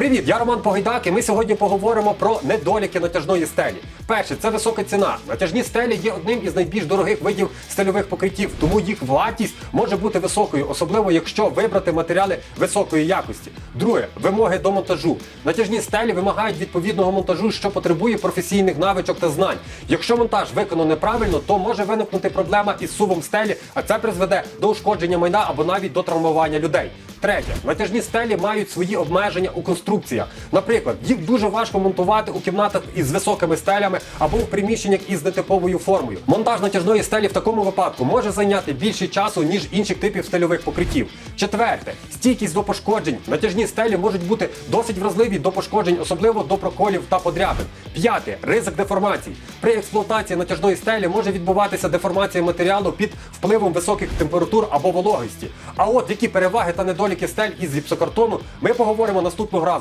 Привіт, я Роман Погайдак, і ми сьогодні поговоримо про недоліки натяжної стелі. Перше, це висока ціна. Натяжні стелі є одним із найбільш дорогих видів стельових покриттів, тому їх вартість може бути високою, особливо якщо вибрати матеріали високої якості. Друге, вимоги до монтажу. Натяжні стелі вимагають відповідного монтажу, що потребує професійних навичок та знань. Якщо монтаж виконано неправильно, то може виникнути проблема із сувом стелі, а це призведе до ушкодження майна або навіть до травмування людей. Третє, натяжні стелі мають свої обмеження у конструкціях. Наприклад, їх дуже важко монтувати у кімнатах із високими стелями або в приміщеннях із нетиповою формою. Монтаж натяжної стелі в такому випадку може зайняти більше часу, ніж інших типів стельових покриттів. Четверте, стійкість до пошкоджень. Натяжні стелі можуть бути досить вразливі до пошкоджень, особливо до проколів та подряпин. П'яте ризик деформацій. При експлуатації натяжної стелі може відбуватися деформація матеріалу під впливом високих температур або вологості. А от які переваги та недоліки стель із гіпсокартону ми поговоримо наступного разу.